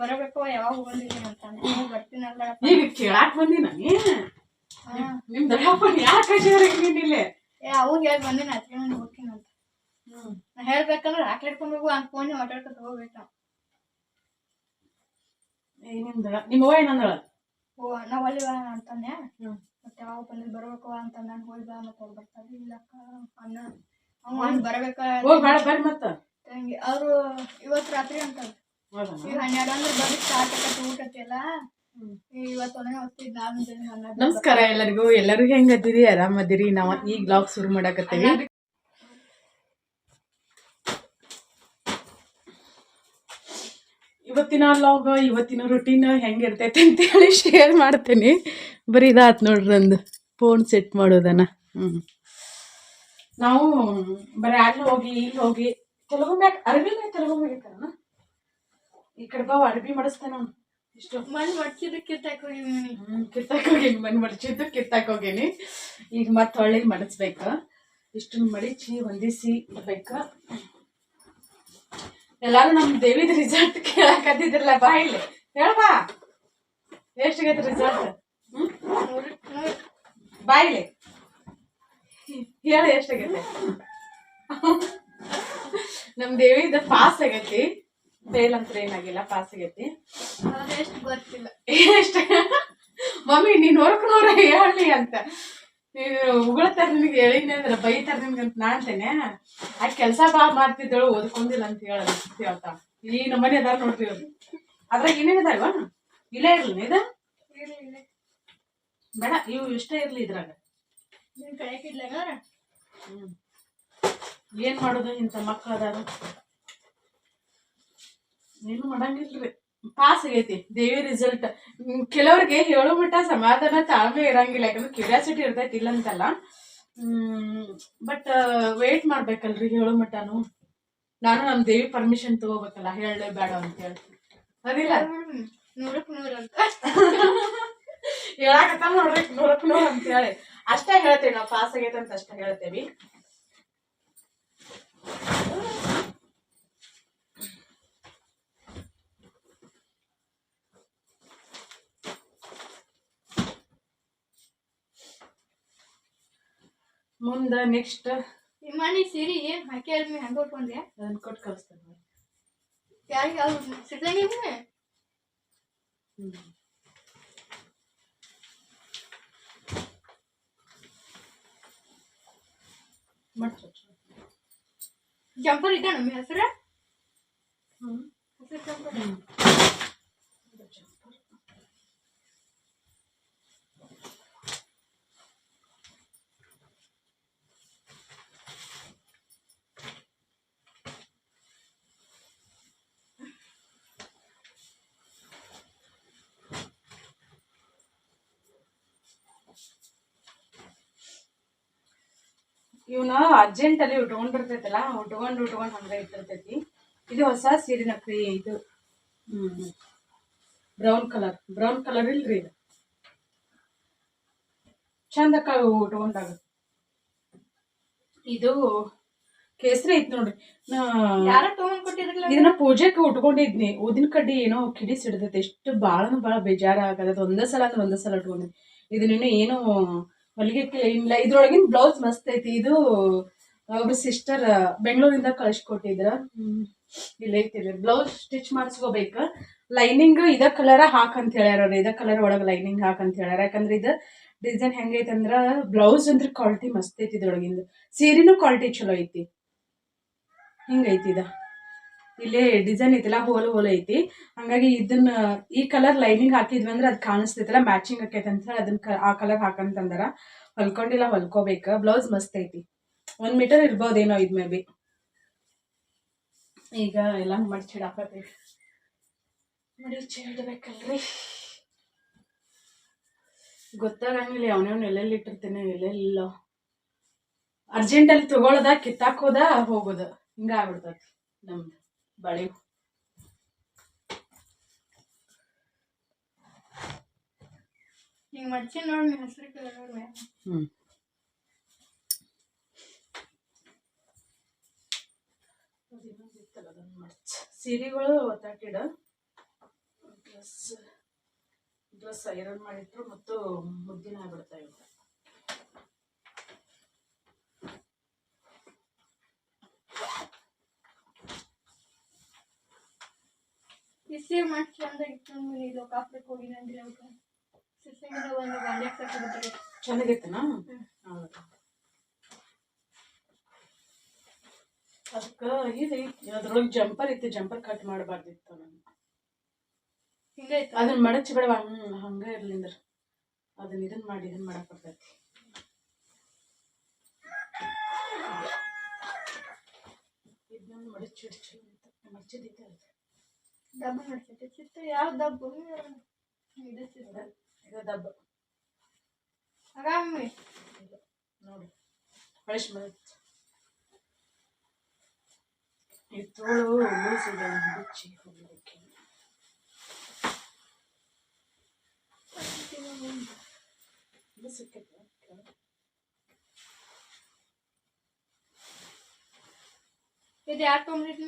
ಬರಬೇಕು ಯಾವಾಗ ಬಂದಿದ್ದೀನಿ ಅಂತ ನೀ ಬರ್ತೀನಲ್ಲ. ಈಗ ಕೇಳಾಕ್ ಬಂದಿ ನಾನೇ? ಹಾ. ನಿಮ್ ದೊಡ್ಡಪ್ಪ ಯಾಕೆ ಇಲ್ಲೇ ಏ ಅವಾಗ ಹೇಳಿ ಬಂದಿನ ಅತ್ತಿಗೆ ನಾನು ಹೋಗ್ತೀನಿ ಅಂತ. ನಾ ಹೇಳ್ಬೇಕಂದ್ರೆ ಆಕೆ ಹಿಡ್ಕೊಂಡು ಹೋಗು ಅಂತ ಫೋನ್ ಮಾತಾಡ್ಕೊತ ಹೋಗ್ಬೇಕು ನಾವು. ಏ ನಿಮ್ ದೊಡ್ಡ ನಿಮ್ಮ ಅವ್ವ ಏನಂದಳ? ಓ ನಾವು ಅಲ್ಲಿ ಬಾ ಅಂತಾನೆ. ಮತ್ತೆ ಯಾವಾಗ ಬಂದಿದ್ ಬರ್ಬೇಕು ಅಂತ ನಾನು ಹೋಗಿ ಬಾ ಮತ್ತೆ ಅವ್ರು ಬರ್ತಾರೆ. ಇಲ್ಲಕ್ಕ ಅಣ್ಣ ಅವ್ನು ಬರ್ಬೇಕ ಹೋಗ್ ಬೇಡ ಬರ್ರಿ ಮತ್ತ. ತಂಗಿ ಅವರು ಇವತ್ತು ರಾತ್ರಿ ಹೌದಾ ಈಗ ಹನ್ನೆರಡು ಅಂದ್ರೆ ಸ್ಟಾರ್ಟ್ ಒಂದೇ ನಮಸ್ಕಾರ ಎಲ್ಲರಿಗೂ. ಎಲ್ಲರೂ ಹೆಂಗದಿರಿ ಆರಾಮದಿರಿ? ನಾವ್ ಈಗ ಬ್ಲಾಗ್ ಶುರು ಮಾಡಾಕತ್ತೀವಿ. ಇವತ್ತಿನ ಲಾಗ್ ಇವತ್ತಿನ ರುಟೀನ್ ಹೆಂಗಿರ್ತೈತೆ ಅಂತ ಹೇಳಿ ಶೇರ್ ಮಾಡ್ತೀನಿ. ಬರೀ ಇದಾತ್ ನೋಡ್ರಿ ನಂದು. ಫೋನ್ ಸೆಟ್ ಮಾಡೋದನ್ನ ಹ್ಮ್. ನಾವು ಬರೀ ಅಲ್ಲಿ ಹೋಗಿ ಇಲ್ಲಿ ಹೋಗಿ ಅರಬಿ ಮ್ಯಾಗ ತೆಲುಗು ಮ್ಯಾಗ ಈ ಕಡೆ ಬಾವ ಅಡಬಿ ಮಾಡಿಸ್ತೇನೆ ಇಷ್ಟು. ಮಣ್ಣು ಮಡ್ಚಿದ್ದು ಕಿತ್ತಾಕ್ ಹೋಗಿದ್ದೀನಿ ಹ್ಮ್ ಕಿತ್ತಾಕ್ ಹೋಗೀನಿ ಮಣ್ಣು ಮಡಚಿದ್ದು ಕಿತ್ತಾಕ್ ಹೋಗೀನಿ. ಈಗ ಮತ್ತೆ ಹೊಳ್ಳಿ ಮಡಚ್ಬೇಕು. ಇಷ್ಟು ಮಡಿಚಿ ಹೊಂದಿಸಿ ಇಡ್ಬೇಕು. ಎಲ್ಲಾರು ನಮ್ ದೇವಿದ ರಿಸಲ್ಟ್ ಕೇಳಕತ್ತಿದ್ರಲ್ಲ ಬಾ ಇಲ್ಲಿ. ಹೇಳ್ಬಾ ಎಷ್ಟಾಗೈತೆ ರಿಸಲ್ಟ್ ಹ್ಮ್? ಬಾ ಇಲ್ಲಿ. ಹೇಳ ಎಷ್ಟಾಗೈತೆ. ನಮ್ ದೇವಿದ ಪಾಸ್ ಆಗೈತಿ. ಫೇಲ್ ಅಂತ ಏನಾಗಿಲ್ಲ ಪಾಸ್ ಆಗೈತಿ. ಎಷ್ಟು ಗೊತ್ತಿಲ್ಲ. ಎಷ್ಟ ಮಮ್ಮಿ ನೀನ್ ವರ್ಕ್ ನೋಡ ಹೇಳಿ ಅಂತ. ನೀನು ಉಗುಳ್ತಾರ ನಿನ್ಗೆ ಹೇಳಿನಿ ಅಂದ್ರೆ ಬೈತಾರ ನಿನ್ಗೆ ಅಂತ ನಾ ಅಂತೇನೆ. ಆ ಕೆಲಸ ಬಾ ಮಾಡ್ತಿದ್ದಳು ಓದ್ಕೊಂಡಿಲ್ಲ ಅಂತ ಹೇಳಿ ಹೇಳ್ತಾ ಈ ನಮ್ಮನೆ ಅದಾರ ನೋಡ್ರಿ ಅವ್ರು ಅದ್ರಾಗ ಏನೇನು ಇದಾವ ಇಲ್ಲೇ ಇರ್ಲಿ ಇದ ಬೇಡ ಇವು ಇಷ್ಟೇ ಇರ್ಲಿ ಇದ್ರಾಗ. ಹ್ಮ್. ಏನ್ ಮಾಡೋದು ಇಂಥ ಮಕ್ಳು ಅದಾರ? ಏನು ಮಾಡಂಗಿಲ್ರಿ. ಪಾಸ್ ಆಗೈತಿ. ದೇವಿ ರಿಸಲ್ಟ್ ಕೆಲವ್ರಿಗೆ ಹೇಳೋ ಮಟ್ಟ ಸಮಾಧಾನ ತಾಳ್ಮೆ ಇರಂಗಿಲ್ಲ. ಯಾಕಂದ್ರೆ ಕ್ಯೂರಿಯಾಸಿಟಿ ಇರ್ತೈತಿ ಇಲ್ಲ ಅಂತಲ್ಲ ಬಟ್ ವೇಟ್ ಮಾಡ್ಬೇಕಲ್ರಿ ಹೇಳೋ ಮಟ್ಟನು. ನಾನು ನಮ್ಮ ದೇವಿ ಪರ್ಮಿಷನ್ ತಗೋಬೇಕಲ್ಲ ಹೇಳಲೇ ಬೇಡ ಅಂತ ಹೇಳ್ತೀನಿ ಅದಿಲ್ಲ ನೂರಕ್ಕೆ ನೂರ ಅಂತ. ಹೇಳಾಕತ್ತ ನೋಡ್ರಿ ನೂರಕ್ ನೂರ್ ಅಂತ ಹೇಳಿ ಅಷ್ಟೇ ಹೇಳ್ತೇವೆ ನಾವು ಪಾಸ್ ಆಗೈತೆ ಅಂತ ಅಷ್ಟೇ ಹೇಳ್ತೇವಿ. ಮುಂದ ನೆಕ್ಸ್ಟ್ ಈ ಮನೆ ಸೀರೆ ಹಾಕಿ ಹಂಗೆ ಹೆಂಗ ಉಟ್ಕೊಂಡೆ ಅದನ್ನ ಕೊಟ್ಟು ಕಳಿಸ್ತೇನೆ ಯಾರಿಗೆ ಅವ್ರು ಸಿದ್ದಂಗಿಲ್ಲ ಮಾಡ್ರಿ ಜಂಪರ್ ಇದ್ದ ನಮ್ಮ ಹೆಸರ? ಹ್ಮ್. ಹೆಸರು ಜಂಪರ್ ಇವನ ಅರ್ಜೆಂಟ್ ಅಲ್ಲಿ ಉಟ್ಕೊಂಡಿರ್ತೈತಲ್ಲ ಉಟ್ಕೊಂಡು ಉಟ್ಕೊಂಡ್ ಹಂಗ ಇಟ್ಟಿರ್ತೈತಿ. ಇದು ಹೊಸ ಸೀರಿನ ಕ್ರಿಯೆ ಇದು. ಬ್ರೌನ್ ಕಲರ್ ಬ್ರೌನ್ ಕಲರ್ ಇಲ್ರಿ ಇದು. ಚಂದಕ್ಕ ಉಟ್ಕೊಂಡಾಗ ಇದು ಕೇಸರಿ ಐತ್ ನೋಡ್ರಿ. ಇದನ್ನ ಪೂಜೆಗೆ ಉಟ್ಕೊಂಡಿದ್ನಿ. ಊದಿನ ಕಡ್ಡಿ ಏನೋ ಕಿಡಿ ಸಿಡ್ತೈತಿ ಎಷ್ಟು ಭಾಳನು ಬಾಳ ಬೇಜಾರ ಆಗದ ಒಂದೇ ಸಲ ಅಂದ್ರೆ ಒಂದೇ ಸಲ ಉಟ್ಕೊಂಡಿದ್ನಿ. ಇದನ್ನೇನು ಏನು ಹೊಲಿಗೆ ಇಲ್ಲ, ಇದ್ರೊಳಗಿನ ಬ್ಲೌಸ್ ಮಸ್ತ್ ಐತಿ. ಇದು ಒಬ್ರು ಸಿಸ್ಟರ್ ಬೆಂಗಳೂರಿಂದ ಕಳಿಸ್ಕೊಟ್ಟಿದ್ರ. ಇಲ್ಲ ಐತಿ ಬ್ಲೌಸ್ ಸ್ಟಿಚ್ ಮಾಡಿಸ್ಕೋಬೇಕ. ಲೈನಿಂಗ್ ಇದ ಕಲರ ಹಾಕಂತ ಹೇಳ್ಯಾರ ಅವ್ರು. ಇದ ಕಲರ್ ಒಳಗೆ ಲೈನಿಂಗ್ ಹಾಕ್ ಅಂತ ಹೇಳ್ಯಾರ. ಯಾಕಂದ್ರೆ ಇದು ಡಿಸೈನ್ ಹೆಂಗೈತೆ ಅಂದ್ರ ಬ್ಲೌಸ್ ಅಂದ್ರೆ ಕ್ವಾಲಿಟಿ ಮಸ್ತ್ ಐತಿ ಇದ್ರೊಳಗಿಂದ. ಸೀರೆನೂ ಕ್ವಾಲಿಟಿ ಚಲೋ ಐತಿ. ಹಿಂಗೈತಿ ಇದ. ಇಲ್ಲಿ ಡಿಸೈನ್ ಐತಿಲ್ಲ ಹೋಲ್ ಹೋಲ್ ಐತಿ. ಹಂಗಾಗಿ ಇದನ್ನ ಈ ಕಲರ್ ಲೈನಿಂಗ್ ಹಾಕಿದ್ವಿ ಅಂದ್ರೆ ಅದು ಕಾಣಿಸ್ತೈತಲ್ಲ ಮ್ಯಾಚಿಂಗ್ ಆಕೈತೆ ಅಂತ ಹೇಳಿ ಅದನ್ನ ಆ ಕಲರ್ ಹಾಕಂತಂದಾರ ಹೊಲ್ಕೊಂಡಿಲ್ಲ, ಹೊಲ್ಕೋಬೇಕ. ಬ್ಲೌಸ್ ಮಸ್ತ್ ಐತಿ. ಒಂದ್ ಮೀಟರ್ ಇರ್ಬೋದೇನೋ ಇದ್ ಮೇ ಬಿ ಈಗ ಎಲ್ಲ ಮಡ್ಚಿಡಾಕತ್ತೈತಿ ನೋಡಿ ಇಡ್ಬೇಕಲ್ರಿ ಗೊತ್ತಾಗಂಗಿಲ್ಲ, ಅವನವನ್ ಎಲ್ಲೆಲ್ಲಿ ಇಟ್ಟಿರ್ತೇನೆ, ಎಲ್ಲೆಲ್ಲ ಅರ್ಜೆಂಟಲ್ಲಿ ತಗೊಳ್ದ ಕಿತ್ತಾಕೋದ ಹೋಗೋದು ಹೋಗೋದ. ಹಿಂಗ ಆಗ್ಬಿಡ್ತೈತಿ ನಮ್ದು. ಬಳಿ. ಹಿಂಗ್ ಮಡ್ಚಿ ನೋಡಿ ಹೆಸರು ಕಲರ್ ನೋಡಿ ಸೀರೆಗಳು ಒತ್ತಾಟಿಡ ಡ್ರೆಸ್ ಡ್ರೆಸ್ ಐರನ್ ಮಾಡಿಟ್ರು ಮತ್ತು ಮುದ್ದಿನ ಆಗ್ಬಿಡ್ತಾ ಇವಾಗ ಇಸ್ಸೇ ಮಾಡ್ಸಿ ಅಂದ್ರೆ ಇಟ್ಕೊಂಡು ಇದು ಕಾಪ್ಲಿಕ್ಕೆ ಹೋಗಿ ನಂದಿಲ್ಲ ಸಿಸ್ಸಂಗಿದ ಒಂದು ಗಾಂಡಿ ಹಾಕ್ತಾರೆ ಚೆನ್ನಾಗೈತನಾ ಅದಕ್ಕೆ ಇದು ಅದ್ರೊಳಗೆ ಜಂಪರ್ ಇತ್ತು ಜಂಪರ್ ಕಟ್ ಮಾಡಬಾರ್ದಿತ್ತು ನಾನು ಹಿಂಗೆ ಅದನ್ನ ಮಡಚಿ ಬಿಡವ ಹ್ಞೂ ಹಂಗೆ ಇರ್ಲಿಂದ್ರ. ಅದನ್ನ ಇದನ್ನ ಮಾಡಿ ಇದನ್ನ ಮಾಡಕ್ ಬರ್ತೈತಿ. ಇದನ್ನ ಮಡಚಿ ಬಿಡ್ಚಿ ಅಂತ ಮಡಚಿದೈತೆ ಅದು ಡಬ್ಬ ಮಾಡ್ತೈತೆ ಚಿತ್ರ ಯಾವ ಡಬ್ಬು ಇದು ಚಿತ್ರ ಇದು ದಬ್ಬ ಆರಾಮಿ ಇಲ್ಲ ನೋಡಿ ಹೊಳಿಸ್ ಮಡಚ್ ಈ ತೋಳು ಲೂಸ್ ಇದೆ ಬಿಚ್ಚಿ ಹೋಗ್ಲಿಕ್ಕೆ ಇದು ಸಿಕ್ಕೈತೆ ಇದು ಯಾರು ತೊಗೊಂಡಿದ್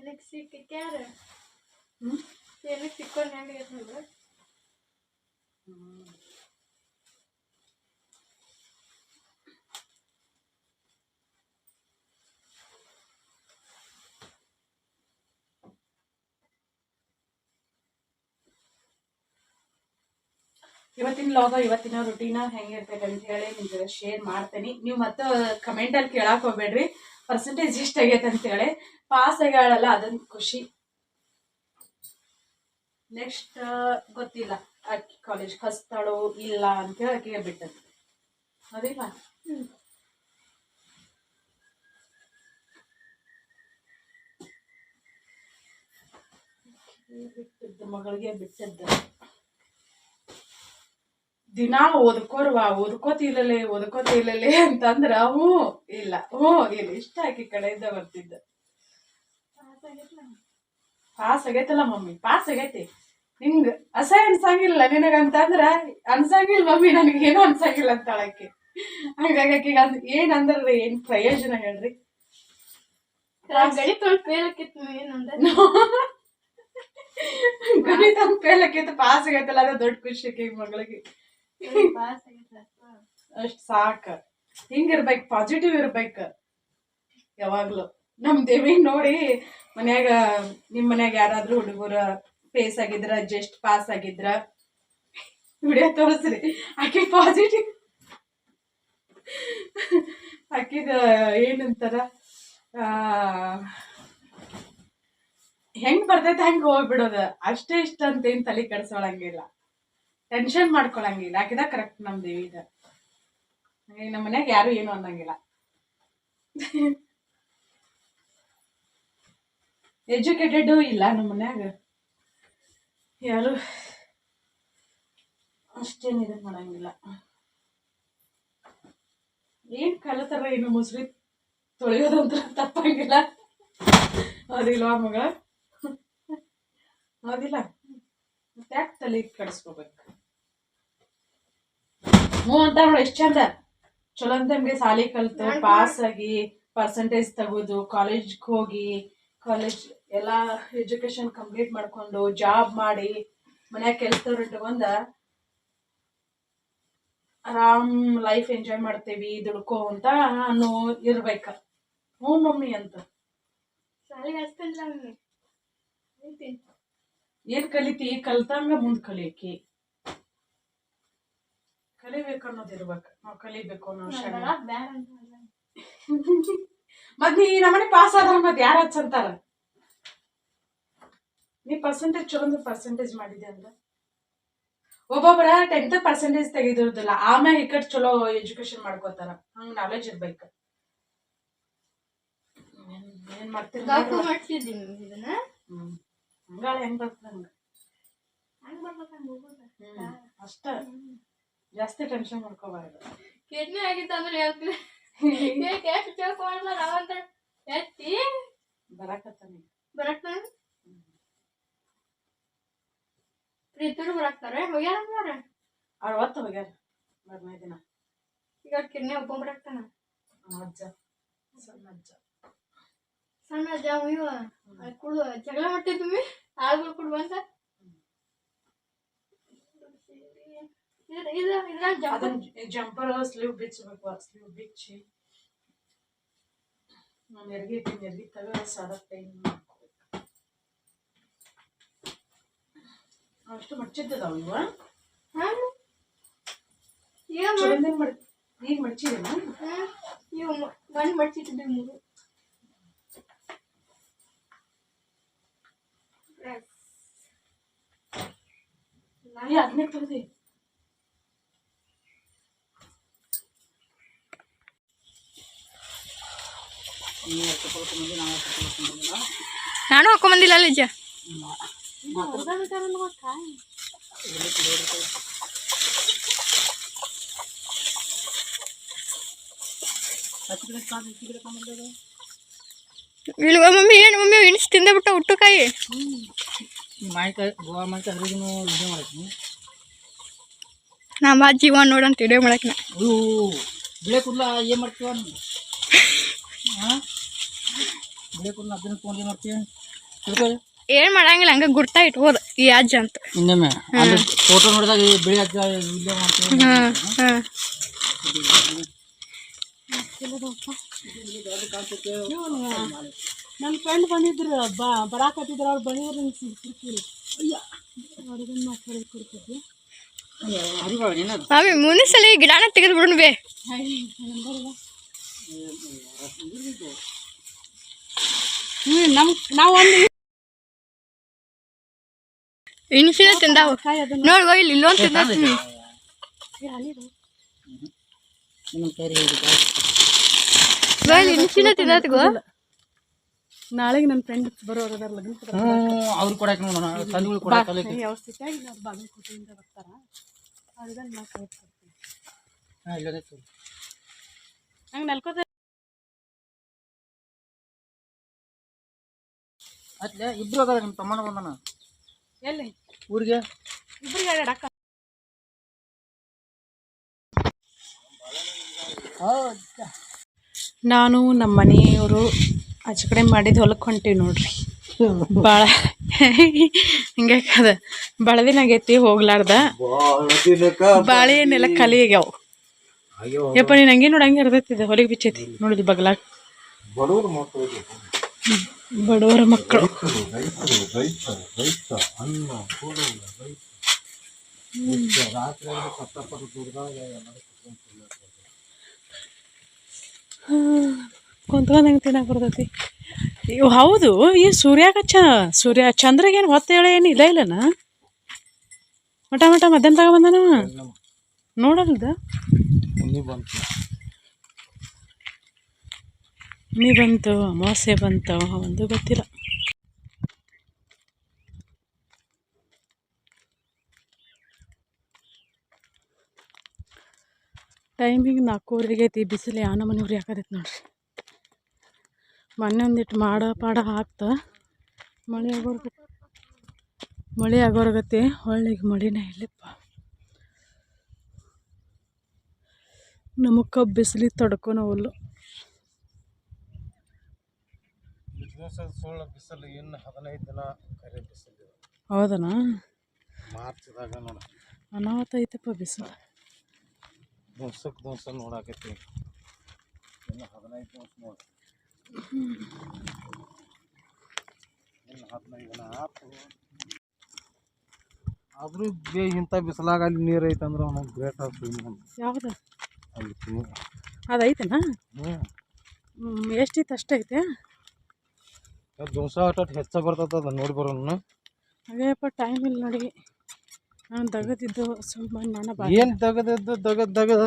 ನಿಮಗೆ ಸಿಕ್ಕಿಕ್ಯಾರ ಎಲ್ಲಿಗೆ ಸಿಕ್ಕೊಂಡು ಹೆಂಗೆ ನೋಡ್ರಿ ಇವತ್ತಿನ ಲಾಗ ಇವತ್ತಿನ ರುಟೀನ ಹೆಂಗಿರ್ತೈತೆ ಅಂತ ಹೇಳಿ ನಿಮ್ಗೆ ಶೇರ್ ಮಾಡ್ತೇನೆ. ನೀವು ಮತ್ತೆ ಕಮೆಂಟ್ ಅಲ್ಲಿ ಕೇಳಕ್ ಹೋಗ್ಬೇಡ್ರಿ. ಪರ್ಸೆಂಟೇಜ್ ಎಷ್ಟು ಆಗೈತೆ ಅಂತ ಹೇಳಿ ಪಾಸ್ ಆಗ್ಯಾಳಲ್ಲ ಅದೊಂದು ಖುಷಿ. ನೆಕ್ಸ್ಟ್ ಗೊತ್ತಿಲ್ಲ. ಆಕಿ ಕಾಲೇಜ್ ಕಸ್ತಾಳು ಇಲ್ಲ ಅಂತ ಹೇಳಿ ಆಕೆಗೆ ಬಿಟ್ಟದ್ದು ಅದಿಲ್ಲ ಬಿಟ್ಟದ್ದು ಮಗಳಿಗೆ ಬಿಟ್ಟದ್ದು. ದಿನ ಓದ್ಕೋರ್ವಾ ಓದ್ಕೋತಿಲ್ಲಲೆ ಓದ್ಕೋತಿಲ್ಲಲೆ ಅಂತಂದ್ರ ಹ್ಞೂ ಇಲ್ಲ ಹ್ಞೂ ಇಲ್ಲ. ಇಷ್ಟ ಆಕಿ ಕಡೆಯಿಂದ ಬರ್ತಿದ್ದ. ಪಾಸ್ ಆಗೈತಲ್ಲ ಮಮ್ಮಿ ಪಾಸ್ ಆಗೈತಿ. ನಿಂಗ್ ಅಸಹ್ಯ ಅನ್ಸಂಗಿಲ್ಲ ನಿನಗಂತಂದ್ರ ಅನ್ಸಂಗಿಲ್ಲ ಮಮ್ಮಿ ನನಗೇನು ಅನ್ಸಂಗಿಲ್ಲ ಅಂತ ಹೇಳಕ್ಕೆ. ಹಂಗಾಗಿ ಆಕಿಗೆ ಅದ್ ಏನ್ ಅಂದ್ರ ಏನ್ ಪ್ರಯೋಜನ ಹೇಳ್ರಿ? ಗಣಿತ ಏನಂದ್ರೆ ಗಣಿತ ಪೇಲಕ್ಕಿಂತ ಪಾಸ್ ಆಗೈತಲ್ಲ ಅದ ದೊಡ್ಡ ಖುಷಿ ಆಕಿ ಮಗಳಿಗೆ. ಅಷ್ಟ್ ಸಾಕ. ಹಿಂಗಿರ್ಬೇಕು ಪಾಸಿಟಿವ್ ಇರ್ಬೇಕು. ಯಾವಾಗ್ಲೂ. ನಮ್ ದೇವಿ ನೋಡಿ ಮನ್ಯಾಗ, ನಿಮ್ ಮನ್ಯಾಗ ಯಾರಾದ್ರೂ ಹುಡುಗರ ಫೇಸ್ ಆಗಿದ್ರ ಜಸ್ಟ್ ಪಾಸ್ ಆಗಿದ್ರ, ವಿಡಿಯೋ ತೋರಿಸ್ರಿ. ಆಕೆ ಪಾಸಿಟಿವ್ ಆಕಿದ ಏನಂತಾರ ಹೆಂಗ್ ಬರ್ತೈತೆ ಹೆಂಗ್ ಹೋಗ್ಬಿಡೋದ. ಅಷ್ಟೇ ಇಷ್ಟ ಅಂತ ಏನ್ ತಲೆ ಕೆಡ್ಸೋಳಂಗಿಲ್ಲ. ಟೆನ್ಷನ್ ಮಾಡ್ಕೊಳಂಗಿಲ್ಲ. ಹಾಕಿದ ಕರೆಕ್ಟ್ ನಮ್ ದೇವಿ ಹಾಗಾಗಿ ನಮ್ಮ ಮನ್ಯಾಗ ಯಾರು ಏನು ಅನ್ನಂಗಿಲ್ಲ. ಎಜುಕೇಟೆಡ್ ಇಲ್ಲ ನಮ್ಮ ಮನ್ಯಾಗ. ಯಾರು ಅಷ್ಟೇನು ಇದನ್ ಮಾಡಂಗಿಲ್ಲ. ಏನ್ ಕಲತಾರ ಏನು ಮುಸ್ರಿ? ತೊಳೆಯೋದಂತ ತಪ್ಪಂಗಿಲ್ಲ. ಅದಿಲ್ವಾ ಮಗ. ಅದಿಲ್ಲ. ಮತ್ತೆ ಯಾಕೆ ತಲೆ ಕೆಡಿಸ್ಕೋಬೇಕು. ಹ್ಞೂ ಅಂತ ನೋಡಿ ಎಷ್ಟ್ ಚಂದ. ಚಲೋ ಅಂತ ನಮ್ಗೆ ಸಾಲಿ ಕಲ್ತು ಪಾಸ್ ಆಗಿ ಪರ್ಸೆಂಟೇಜ್ ತಗೋದು ಕಾಲೇಜ್ಗೆ ಹೋಗಿ ಕಾಲೇಜ್ ಎಲ್ಲಾ ಎಜುಕೇಶನ್ ಕಂಪ್ಲೀಟ್ ಮಾಡ್ಕೊಂಡು ಜಾಬ್ ಮಾಡಿ ಮನ್ಯಾಗ ಕೆಲಸದವ್ರು ಇಟ್ಕೊಂಡ ಆರಾಮ್ ಲೈಫ್ ಎಂಜಾಯ್ ಮಾಡ್ತೇವಿ ದುಡ್ಕೋ ಅಂತ ಅನ್ನೋ ಇರ್ಬೇಕ. ಹ್ಞೂ ಮಮ್ಮಿ ಅಂತ. ಏನ್ ಕಲಿತಿ? ಕಲ್ತಂಗ ಮುಂದ್ ಕಲಿಯಕಿ. ಕಲಿಬೇಕು ಅನ್ನೋದು ಇರ್ಬೇಕು ನಾವು ಕಲಿಬೇಕು ಅನ್ನೋ ಮತ್ತೆ. ಮತ್ ನೀ ನಮ್ಮನೆ ಪಾಸ್ ಆದ್ರ ಮತ್ ಯಾರ ಹಚ್ಚಂತಾರ ನೀ ಪರ್ಸೆಂಟೇಜ್ ಚಲೋ ಪರ್ಸೆಂಟೇಜ್ ಮಾಡಿದೆ ಅಂದ್ರ? ಒಬ್ಬೊಬ್ಬರ ಟೆಂತ್ ಪರ್ಸೆಂಟೇಜ್ ತೆಗೆದಿರುದಿಲ್ಲ. ಆಮೇಲೆ ಈ ಕಡೆ ಚಲೋ ಎಜುಕೇಶನ್ ಮಾಡ್ಕೋತಾರ. ಹಂಗ ನಾಲೆಜ್ ಇರ್ಬೇಕು. ಏನ್- ಹಂಗಾಳ ಹೆಂಗ್ ಬರ್ತದ ಹಂಗ್? ಅಷ್ಟ. ಜಾಸ್ತಿ ಟೆನ್ಷನ್ ಮಾಡ್ಕೋಬಾರ್ದು. ಕಿಡ್ನಿ ಆಗಿತ್ತು ಅಂದ್ರೆ ಹೇಳ್ತೀನಿ ಎಷ್ಟು ತಿಳ್ಕೊಂಡ್ಲ ನಾವಂತ ಎತ್ತಿ? ಬರಾಕತ್ತಾನೆ ಬರಾಕ್ತಾನೆ ಪ್ರೀತಿರು ಬರಾಕ್ತಾರೆ. ಹೋಗ್ಯಾರ ಅಂದ್ರ ಅವ್ರು ಒತ್ತು ಹೋಗ್ಯಾರ ಮದ್ಮೆ ದಿನ. ಈಗ ಅವ್ರ ಕಿಡ್ನಿ ಒಬ್ಬೊಬ್ರಾಕ್ತಾನ ಅಜ್ಜ. ಸಣ್ಣ ಅಜ್ಜ. ಸಣ್ಣ ಅಜ್ಜ ಮುಯ್ಯುವ ಕುಡು ಜಗಳ ಮಾಡ್ತಿದ್ವಿ. ಆಳ್ಗಳು ಕುಡು ಬಂದ ಇದು ಇದು ಇದ್ರಾಗ ಜಂಪ್ ಅದನ್ನ ಜಂಪರ್ ಸ್ಲೀವ್ ಬಿಚ್ಚಬೇಕು ಸ್ಲೀವ್ ಬಿಚ್ಚಿ ನಾನು ನೆರಿಗೆ ಇಟ್ಟು ನೆರಿಗೆ ತಗ ಸಡಕ್ ಟೈಮ್ ಅಷ್ಟು ಮಡ್ಚಿದ್ದದಾವ ಇವ ಹಾಂ ಏನ್ ಚಲೋ ಮಾಡಿ ಈಗ ಮಡ್ಚಿದೇನ ಇವು ಗಂಡು ಮಡ್ಚಿಟ್ಟಿದ್ವಿ ಮೂರು ಏ ಅದನ್ನೇ ತೆಗ್ದಿ ನಾನು ಹಾಕೊಂಬಂದಿಲ್ಲ, ಅಲ್ಲಿ ಅಜ್ಜ ಇಲ್ವ ಮಮ್ಮಿ? ಏನು ಮಮ್ಮಿ ಇಣಿಸ್ ತಿಂದಬಿಟ್ಟ ಬಿಟ್ಟ ಹುಟ್ಟು ಕಾಯಿ? ಮಾವಿನಕಾಯಿ ಗೋವಾ ಮಾವಿನಕಾಯಿ ಹರಿಗೂ ಮಾಡತ್ತೀನಿ ನಮ್ಮ ಜೀವ ನೋಡಂತ ವಿಡಿಯೋ ಮಾಡಕ್ಕೆ ಬಿಳೆ ಏನು ಮಾಡ್ತೀವ ಹಾಂ ಬಿಳೆ ಕೂದಲ ಅದನ್ನ ತೊಗೊಂಡು ಏನು ಮಾಡಂಗಿಲ್ಲ ಹಂಗ ಗುರ್ತಾ ಇಟ್ಬೋದು ಈ ಅಜ್ಜ ಅಂತ. ಇನ್ನೊಮ್ಮೆ ಫೋಟೋ ನೋಡಿದಾಗ ಬಿಳಿ ಅಜ್ಜ ಇಲ್ಲೇ ನನ್ನ ಫ್ರೆಂಡ್ ಬಂದಿದ್ರು ಬಾ ಬರಾಕತ್ತಿದ್ರು ಅವ್ರು ಬಂದಿದ್ರು ಅರಿಬಾಳ ಏನದು ಮಮ್ಮಿ ಮುಂದಿನ ಸಲ ಗಿಡನ ತೆಗೆದು ಬಿಡೋಣ ಬೇ ಹ್ಞೂ ನಮ್ ನಾವು ಒಂದು ತಿಂದಾವು ಇಲ್ಲೊಂದು ಇಲ್ಲಿ ನಾಳೆಗೆ ನನ್ನ ಫ್ರೆಂಡ್ ಬರೋರು ಅದಾರ ಲಗ್ನ ಕೊಡ ಹ್ಞೂ ಅವ್ರು ಕೊಡಕ್ಕೆ ನೋಡೋಣ ತಂದುಗಳು ಕೊಡಕ್ಕೆ ಯಾವ ಸ್ಥಿತಿಯಾಗಿ ನಾವು ಬಾಗಲಕೋಟೆಯಿಂದ ಬರ್ತಾರ? ಅದನ್ನ ನಾ ಕೊಡ್ತೀನಿ. ಹಾಂ ಇಲ್ಲದೆ ಹಂಗೆ ನಲ್ಕೋತ ಇಬ್ರು ಅದಾರ ನಿಮ್ಮ ತಮ್ಮನ ಬಂದನ? ಎಲ್ಲಿ? ಊರಿಗೆ? ಅಕ್ಕ. ನಾನು ನಮ್ಮ ಮನೆಯವರು ಆಚೆ ಕಡೆ ಮಾಡಿದ ಹೊಲಕ್ಕೆ ಹೊಂಟೀವಿ ನೋಡ್ರಿ. ಬಾಳ ಹಿಂಗಾಕದ ಭಾಳ ದಿನ ಆಗೈತಿ ಹೋಗ್ಲಾರ್ದ. ಬಾಳೆ ಏನೆಲ್ಲ ಖಾಲಿ ಆಗ್ಯಾವ. ಯಪ್ಪ ನೀನು ಹಂಗೆ ನೋಡಿ ಹಂಗೆ ಇರ್ತೈತಿದೆ ಹೊಲಿಗೆ ಬಿಚ್ಚೈತಿ. ನೋಡಿದ್ ಬಗ್ಲಾಗ ಬಡವರ ಮಕ್ಕಳು. ಕುಂತ್ಕೊಂಡು ಹೆಂಗೆ ತಿನ್ನಕ್ಕೆ ಬರ್ತೈತಿ? ಇವು ಹೌದು ಈ ಸೂರ್ಯಾಗ ಚ ಸೂರ್ಯ ಚಂದ್ರಗೇನು ಹೊತ್ತು ಹೇಳ ಏನು ಇಲ್ಲ ಇಲ್ಲನ? ಮಟ ಮಟ ತಗೊಂಡ್ ಬಂದನವ? ನೋಡಲ್ದ? ನೀ ಬಂತು, ಅಮಾವಾಸ್ಯೆ ಬಂತು ಒಂದು ಗೊತ್ತಿಲ್ಲ. ಟೈಮಿಗೆ ನಾಲ್ಕೂವರೆಗೆ ಐತಿ, ಬಿಸಿಲು ಯಾನ ಮನೆ ಉರಿ ಹಾಕತೈತಿ ನೋಡ್ರಿ. ಮೊನ್ನೆ ಒಂದಿಟ್ಟು ಮಾಡ, ಪಾಡ ಹಾಕ್ತ ಮಳೆ ಆಗೋರ್ಗ ಮಳೆ ಆಗೋರ್ಗತಿ ಹೊಳ್ಳಿಗೆ ಮಳಿನೇ ಇಲ್ಲಪ್ಪ. ನಮಗೆ ಕಬ್ಬು ಬಿಸಿಲಿಗೆ ತಡ್ಕೊನವಲ್ಲು ಸುಳ್ಳು ಬಿಸಿಲು ಇನ್ನು ಹದಿನೈದು ದಿನ ಕರೆ ಬಿಸಿಲು ಹೌದನಾ? ಮಾರ್ಚ್ದಾಗ ನೋಡ. ಅನಾಹುತ ಐತಪ್ಪ ಬಿಸಿಲು. ದಿವ್ಸಕ್ಕೆ ದಿವಸ ನೋಡಾಕೈತಿ ಇನ್ನು ಹದಿನೈದು ದಿವಸ ನೋಡಿ. ಇನ್ನು ಹದಿನೈದು ದಿನ ಆತು. ಆದರೂ ಬೇ ಇಂಥ ಬಿಸಿಲಾಗ ಅಲ್ಲಿ ನೀರು ಐತೆ ಅಂದ್ರೆ ಅವನಿಗೆ ಗ್ರೇಟ್ ಆಗ್ತದೆ ಯಾವ್ದು? ಅಲ್ಲಿ ಅದು ಐತೆನಾ? ಹ್ಞೂ ಎಷ್ಟಿತ್ತು ಅಷ್ಟೈತೆ ದಿವಸ ಅಟ್ಟು ಹೆಚ್ಚ ಬರ್ತದ ಅದು ನೋಡಿ ಬರೋಣ ಹಾಗೇಪ್ಪ ಟೈಮ್ ಇಲ್ಲ ನೋಡಿ. ನಾನು ದಗದಿದ್ದು ಸುಮ್ಮನೆ ನಾನು ಬಾ ಏನು ದಗದದ್ದು? ದಗದ್ ದಗದ.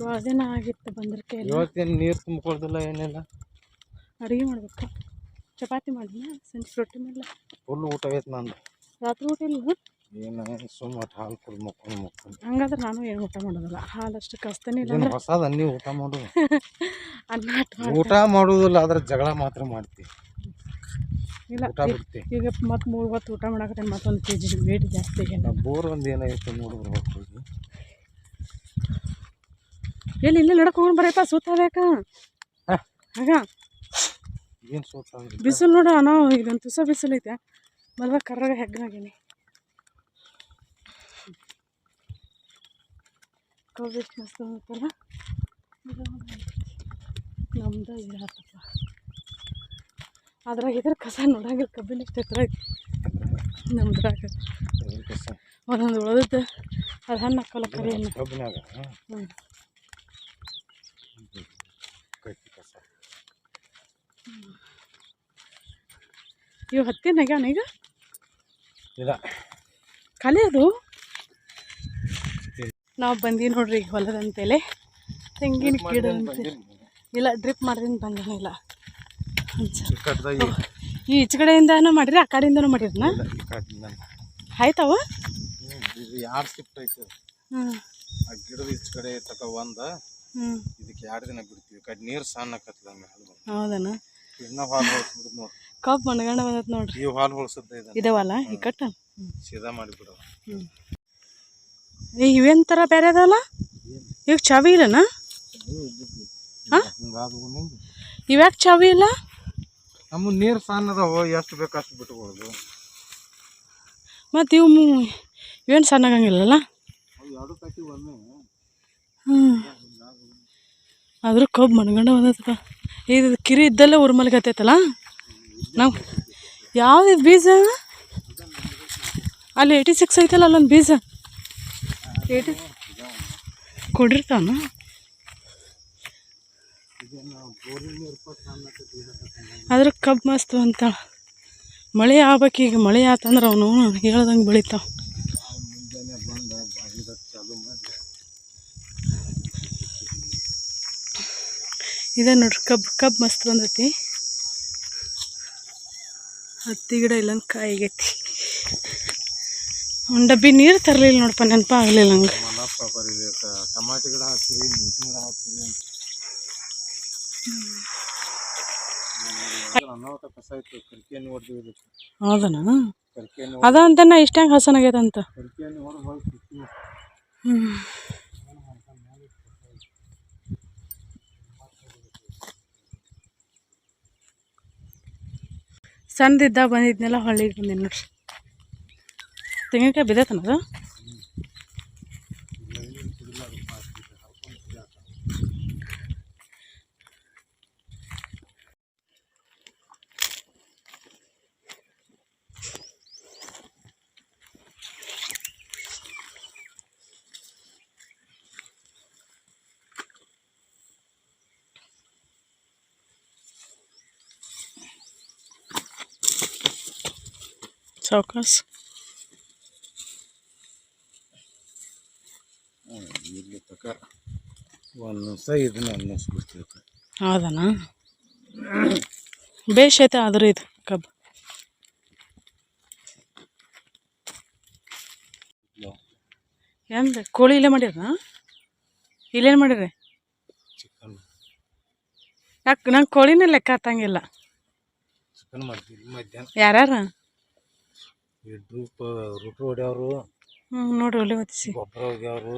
ಭಾಳ ದಿನ ಆಗಿತ್ತು ಬಂದ್ರಕ್ಕೆ ಇವತ್ತೇನು ನೀರು ತುಂಬಿಕೊಳ್ದಿಲ್ಲ ಏನಿಲ್ಲ. ಅಡುಗೆ ಮಾಡ್ಬೇಕು. ಚಪಾತಿ ಮಾಡಿನ ಸಂಜೆ ರೊಟ್ಟಿ ಮಾಡಲ ಫುಲ್ ಊಟ ಐತೆ ನಂದು. ರಾತ್ರಿ ಊಟ ಇಲ್ಲ? ಏನು ಸುಮ್ಮನೆ ಹಾಲು ಕುಡ್ದು ಮಕ್ಕೊಂಡು ಮಕ್ಕೊಂಡು. ಹಂಗಾದ್ರೆ ನಾನು ಏನು ಊಟ ಮಾಡೋದಿಲ್ಲ. ಹಾಲು ಅಷ್ಟು ಕಸ್ತಾನೆ ಇಲ್ಲ ಹೊಸದ ನೀವು ಊಟ ಮಾಡೋದು? ಅನ್ನ ಊಟ ಮಾಡುವುದಿಲ್ಲ ಆದ್ರೆ ಜಗಳ ಮಾತ್ರ ಮಾಡ್ತೀವಿ. ಇಲ್ಲ ಈಗ ಮತ್ತೆ ಮೂರು ಹೊತ್ತು ಊಟ ಮಾಡಕತ್ತೇನೆ ಮತ್ತೊಂದು ಕೆ ಜಿ ವೇಟ್ ಜಾಸ್ತಿ ಆಗ್ಯಾನ ಬೋರ್ ಒಂದು ಏನಾಗಿತ್ತು ನೋಡಿ ಬರ್ಬೇಕು ಎಲ್ಲಿ ಇಲ್ಲ ನಡ್ಕೊಂಡು ಬರಪ್ಪ ಸುತ್ತಾದ್ಯಾಕ. ಆಗ. ಏನು ಸುತ್ತ ಬಿಸಿಲು ನೋಡು ನಾವು ಇದೊಂದು ತುಸ ಬಿಸಿಲು ಐತೆ. ಮಲ್ವ ಕರ್ರಾಗ ನಮ್ದ ಎಷ್ಟು ಮಸ್ತ್ ನಮ್ದು ಇರತ್ತಪ್ಪ ಅದ್ರಾಗ ಇದ್ರ ಕಸ ನೋಡಂಗಿಲ್ಲ ಕಬ್ಬಿನ ಐತಿ ನಮ್ದ್ರಾಗ. ಒಂದೊಂದು ಉಳಿದದ್ದು ಅದು ಹಣ್ಣು ಹಾಕಲ್ಲ ಕರಿ ಹ್ಞೂ ಇವು ಹತ್ತಿನ ಆಗ್ಯಾನ ಈಗ? ಇಲ್ಲ. ಖಾಲಿ ಅದು? ನಾವು ಬಂದೀವಿ ನೋಡ್ರಿ ಈಗ ಹೊಲದಂತೆಲೆ. ತೆಂಗಿನ ಗಿಡ ಇಲ್ಲ ಡ್ರಿಪ್ ಮಾಡಿದಿಂದ ಬಂದಿಲ್ಲ ಈ ಈಚೆ ಕಡೆಯಿಂದನೂ ಮಾಡಿರಿ ಆ ಕಡೆಯಿಂದನೂ ಮಾಡಿರಿ ಇಲ್ಲ ಈ ಆಯ್ತವ? ಯಾರು ಶಿಫ್ಟ್ ಐತೆ? ಹ್ಞೂ ಆ ಗಿಡದ ಈಚ ಕಡೆ ತಕ ಒಂದ ಇದಕ್ಕೆ ಎರಡು ದಿನ ಬಿಡ್ತೀವಿ? ಕಡ್ ನೀರು ಸಣ್ಣ ಮ್ಯಾಲ ಹೌದನ? ಇನ್ನ ಹಾಲು ಹೊಳ್ಸ್ಬಿಡುದು ನೋಡಿ. ಕಬ್ಬು ಮಣ್ಗಂಡ ಬಂದತ್ ನೋಡ್ರಿ. ಈ ಹಾಲು ಹೊಳ್ಸದ್ದ ಇದಾವಲ್ಲ ಈ ಕಟ್ಟ ಸೀದಾ ಮಾಡಿಬಿಡವ. ಹ್ಞೂ ಏ ಇವೇನ್ ಥರ ಬೇರೆ ಅದಲ್ಲ? ಈಗ ಚಾವಿ ಇಲ್ಲನಾ? ಹಾಂ? ಇವ್ಯಾಕೆ ಚಾವಿ ಇಲ್ಲ? ನಮ್ಮ ನೀರು ಸಣ್ಣ ಅದಾವ ಎಷ್ಟು ಬೇಕು ಅಷ್ಟು ಬಿಟ್ಕೊಳ್ಳೋದು ಮತ್ತು ಇವು ಏನು ಸಣ್ಣಗಂಗಿಲ್ಲಲ್ಲ? ಅವು ಎರಡು ಕಟ್ಟಿ ಒಮ್ಮೆ. ಹ್ಞೂ ಆದರೂ ಕಬ್ಬು ಮಣ್ಗಂಡ ಬಂದತ್ತಪ್ಪ ಇದು ಕಿರಿ ಇದ್ದಲ್ಲೇ ಉರ್ಮಲ್ಗತ್ತೈತಲ್ಲ ನಾವು ಯಾವ್ದು ಇದು ಬೀಜ? ಅಲ್ಲಿ ಏಯ್ಟಿ ಸಿಕ್ಸ್ ಐತಲ್ಲ ಅಲ್ಲೊಂದು ಬೀಜ? ಏಯ್ಟಿ ಕೊಡಿರ್ತಾನ ಆದ್ರೆ ಕಬ್ಬು ಮಸ್ತ್ ಅಂತ ಮಳೆ ಆಗ್ಬೇಕು ಈಗ ಮಳೆ ಆತಂದ್ರೆ ಅವನು ಹೇಳ್ದಂಗೆ ಬೆಳಿತಾವ. ಇದೇ ನೋಡ್ರಿ ಕಬ್ಬು ಕಬ್ಬು ಮಸ್ತ್ ಬಂದೈತಿ. ಹತ್ತಿ ಗಿಡ ಇಲ್ಲಂದ್ ಕಾಯಿಗೈತಿ. ಒಂದು ಡಬ್ಬಿ ನೀರು ತರಲಿಲ್ಲ ನೋಡಪ್ಪ ನೆನಪ ಆಗಲಿಲ್ಲ ಬರೀ ಟಮಾಟಿ ಗಿಡ ಹಾಕ್ತೀವಿ ಗಿಡ ಹಾಕ್ತೀವಿ ಅಂತ ಅನಾಹುತ ಕಸ ಇತ್ತು ಕರ್ಕಿಯನ್ನು ಹೊಡೆದಿವಿ ಇದಕ್ಕೆ ಹೌದನ? ಇಷ್ಟ ಅದ ಅಂತ. ನಾ ಸಿಕ್ಕಿವಿ ಹ್ಞೂ ಸಣ್ಣದಿದ್ದಾಗ ಬಂದಿದ್ನೆಲ್ಲ ಹೊಳ್ಳಿಗೆ ಬಂದಿನಿ ನೋಡ್ರಿ. ತೆಂಗಿನಕಾಯಿ ಬಿದ್ದೈತನ ಸಾವ್ಕಾಸ್ ಇಲ್ಲಿ ತಕ ಇದನ್ನ ಹೌದನ ಬೇಷ್ ಐತೆ ಆದ್ರೆ ಇದು ಕಬ್ಬು ಏನು ಕೋಳಿ ಇಲ್ಲೇ ಮಾಡಿರ ಇಲ್ಲೇನು ಮಾಡಿರಿ? ಯಾಕೆ ನಂಗೆ ಕೋಳಿನೇ ಲೆಕ್ಕ ಹತ್ತಂಗಿಲ್ಲ ಚಿಕನ್ ಮಾಡ್ತೀವಿ ಮಧ್ಯಾಹ್ನ. ಯಾರ್ಯಾರ? ಈ ಡ್ರೂಪ್ ರೂಪ ಹೊಡ್ಯವರು ಹ್ಞೂ ನೋಡ್ರಿ ಒಳ್ಳೆ ಒತ್ತಿಸಿ ಗೊಬ್ಬರ ಹೋಗ್ಯವರು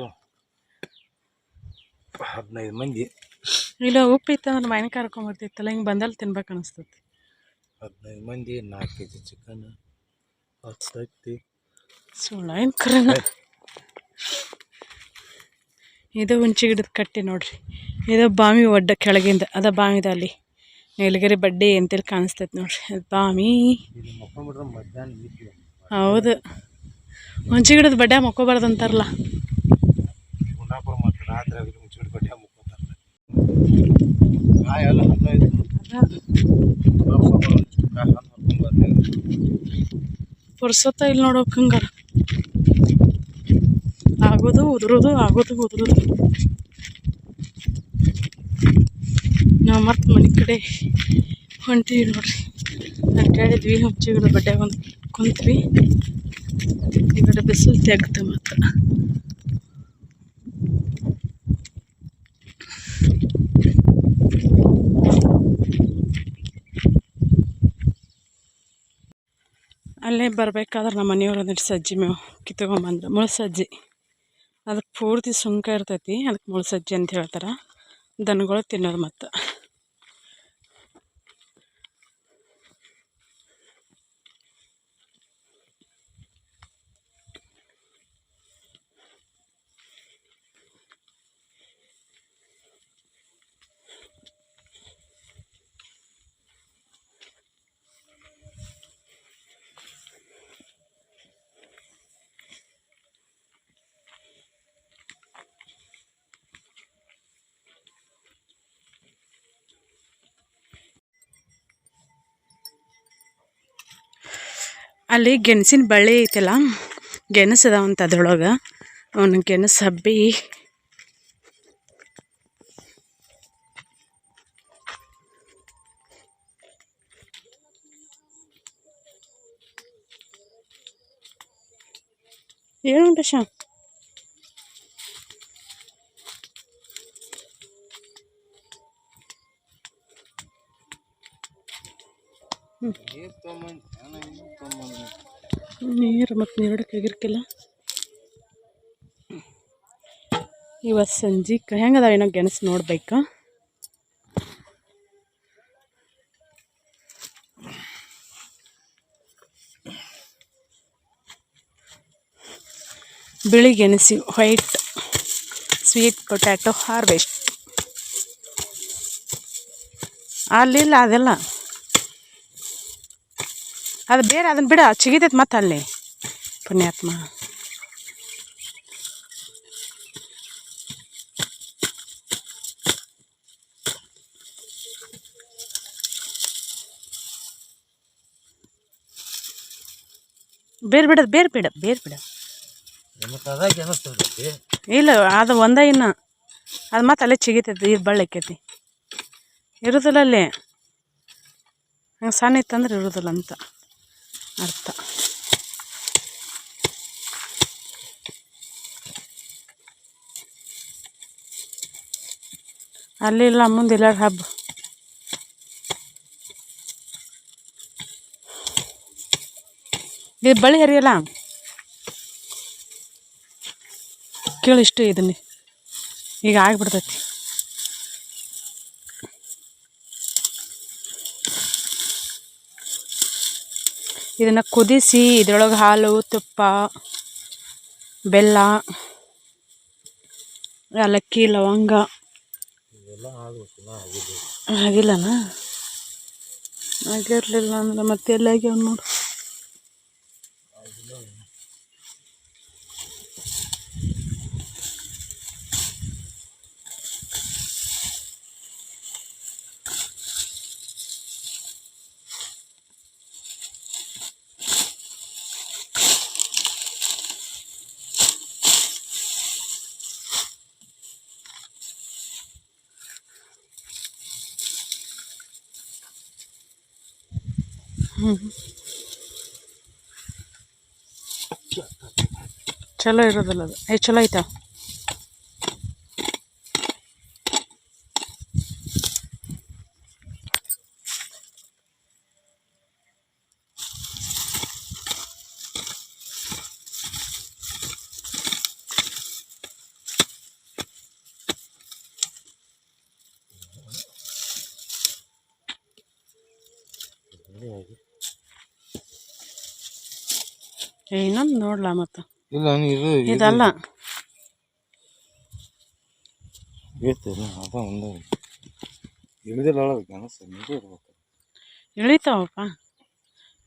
ಹದಿನೈದು ಮಂದಿ. ಇಲ್ಲ ಉಪ್ಪು ಇತ್ತಂದ್ರೆ ಮಾವಿನ ಕರ್ಕೊಂಬರ್ತಿತ್ತಲ್ಲ ಹಿಂಗೆ ಬಂದಲ್ಲಿ ತಿನ್ಬೇಕು ಅನಿಸ್ತೈತಿ. ಹದಿನೈದು ಮಂದಿ ನಾಲ್ಕು ಕೆ ಜಿ ಚಿಕನ್ ಹತ್ತು ತತ್ತಿ ಸುಳ್ಳ ಏನು ಕರೆನ? ಇದು ಹುಂಚಿ ಗಿಡದ ಕಟ್ಟಿ ನೋಡ್ರಿ. ಇದು ಬಾಮಿ ಒಡ್ಡ ಕೆಳಗಿಂದ ಅದ ಬಾಮಿದ ಅಲ್ಲಿ. ನೀಲಗಿರಿ ಬಡ್ಡಿ ಅಂತೇಳಿ ಕಾಣಿಸ್ತೈತಿ ನೋಡ್ರಿ ಅದು ಬಾಮಿ. ಮಧ್ಯಾಹ್ನ ಹೌದು. ಹುಂಚಿ ಗಿಡದ ಬಡ್ಡೆ ಮುಕ್ಕೋಬಾರ್ದು ಅಂತಾರಲ್ಲ. ಪುರ್ಸೊತ್ತ ಇಲ್ಲಿ ನೋಡೋಕೆ ಹಂಗಾರ ಆಗೋದು ಉದುರೋದು ಆಗೋದು ಉದುರೋದು. ನಾವು ಮತ್ತೆ ಮನೆ ಕಡೆ ಹೊಂಟೀವಿ ನೋಡ್ರಿ. ಅಡ್ಡಾಡಿದ್ವಿ ಹುಂಚಿ ಗಿಡದ ಬಡ್ಡೆ ಒಂದು ಕುಂತ್ವಿ ಕಡೆ ಬಿಸಿಲು ತೆಗ್ದು ಮಾತ್ರ. ಅಲ್ಲೇ ಬರ್ಬೇಕಾದ್ರೆ ನಮ್ಮ ಮನೆಯವ್ರು ಅಂದ್ರೆ ಸಜ್ಜಿ ಮೇವು ಕಿತ್ಕೊಂಬಂದ್ರು ಮುಳು ಸಜ್ಜಿ. ಅದಕ್ಕೆ ಪೂರ್ತಿ ಸುಂಕ ಇರ್ತೈತಿ. ಅದಕ್ಕೆ ಮುಳು ಸಜ್ಜಿ ಅಂತ ಹೇಳ್ತಾರೆ. ದನಗಳು ತಿನ್ನೋದು ಮತ್ತು. ಅಲ್ಲಿ ಗೆಣಸಿನ ಬಳ್ಳಿ ಐತಲ್ಲ ಗೆಣಸು ಅದಾವಂತ ಅದ್ರೊಳಗೆ. ಅವನ ಗೆಣಸು ಹಬ್ಬಿ ಏನು ವೆಂಕಟೇಶ ನೀರು ಮತ್ತು ನೀರಡಕ್ಕೆ ಆಗಿರ್ಕಿಲ್ಲ ಇವತ್ತು ಸಂಜೆಗೆ ಹೆಂಗದ ಏನೋ ಗೆಣಸು ನೋಡ್ಬೇಕು. ಬಿಳಿ ಗೆಣಸು ವೈಟ್ ಸ್ವೀಟ್ ಪೊಟ್ಯಾಟೊ ಹಾರ್ವೆಸ್ಟ್. ಅಲ್ಲಿಲ್ಲ ಅದೆಲ್ಲ. ಅದು ಬೇರೆ, ಅದನ್ನ ಬಿಡ ಚಿಗಿತೈತೆ ಮತ್ತೆ ಅಲ್ಲಿ. ಪುಣ್ಯಾತ್ಮ. ಬೇರೆ ಬಿಡೋದು ಬೇರೆ ಬಿಡ ಬೇರೆ ಬಿಡ. ಇಲ್ಲ, ಅದು ಒಂದ ಇನ್ನು. ಅದು ಮತ್ತೆ ಅಲ್ಲೇ ಚಿಗಿತೈತಿ ಇದು ಬಳ್ಳಕ್ಕೈತಿ ಇರೋದಿಲ್ಲ ಅಲ್ಲಿ. ಹಂಗೆ ಸಣ್ಣ ಇತ್ತಂದ್ರೆ ಇರೋದಿಲ್ಲ ಅಂತ. ಅರ್ಥ. ಅಲ್ಲಿ ಇಲ್ಲ ಮುಂದೆ ಎಲ್ಲರ ಹಬ್ಬ ಇದು ಬಳ್ಳಿ ಹರಿಯಲ್ಲ? ಕೇಳಿಷ್ಟು ಇದನ್ನೇ. ಈಗ ಆಗ್ಬಿಡ್ತೈತಿ. ಇದನ್ನು ಕುದಿಸಿ ಇದ್ರೊಳಗೆ ಹಾಲು ತುಪ್ಪ ಬೆಲ್ಲ ಏಲಕ್ಕಿ ಲವಂಗ. ಆಗಿಲ್ಲನಾ? ಆಗಿರಲಿಲ್ಲ ಅಂದ್ರೆ ಮತ್ತೆ ಎಲ್ಲ ಆಗ್ಯಾವ ನೋಡು. ಚಲೋ ಇರೋದಿಲ್ಲ ಅದು. ಏ ಚಲೋ ಐತಾ ಏ ಇನ್ನೊಂದು ನೋಡ್ಲಾ ಮತ್ತು? ಇಲ್ಲ ಇದು ಇದಲ್ಲ. ಇರ್ತದೆ ಅದ ಒಂದು. ಇಳಿದಿಲ್ಲ ಇರ್ಬೇಕು. ಇಳಿತಾವಪ್ಪ.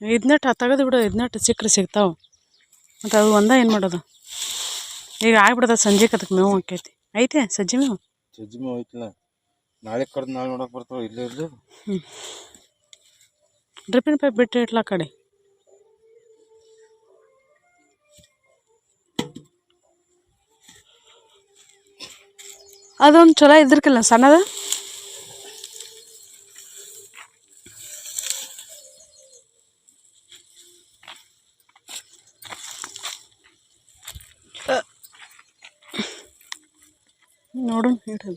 ಇದನ್ನಟ್ಟು ತೆಗೆದು ಬಿಡು ಇದನ್ನಟ್ಟು ಸಿಕ್ಕರೆ ಸಿಗ್ತಾವೆ. ಮತ್ತು ಅದು ಒಂದೇ ಏನು ಮಾಡೋದು? ಈಗ ಆಗ್ಬಿಡ್ತದೆ ಸಂಜೆಗೆ ಅದಕ್ಕೆ ಮೇವು ಆಕೈತಿ ಐತೆ ಸಜ್ಜಿ ಮೇವು? ಸಜ್ಜಿ ಮೇವು ಐತಿಲ್ಲ ನಾಳೆ ಕಡ್ದು ನಾಳೆ ನೋಡೋಕೆ ಬರ್ತಾವೆ ಇಲ್ಲೇ ಇರ್ದು? ಡ್ರಿಪ್ಪಿನ ಪೈಪ್ ಬಿಟ್ಟು ಇಟ್ಲ ಕಡೆ? ಅದೊಂದು ಚಲೋ ಇದ್ರಕಿಲ್ಲ ಸಣ್ಣದ? ನೋಡೋಣ ಇಡು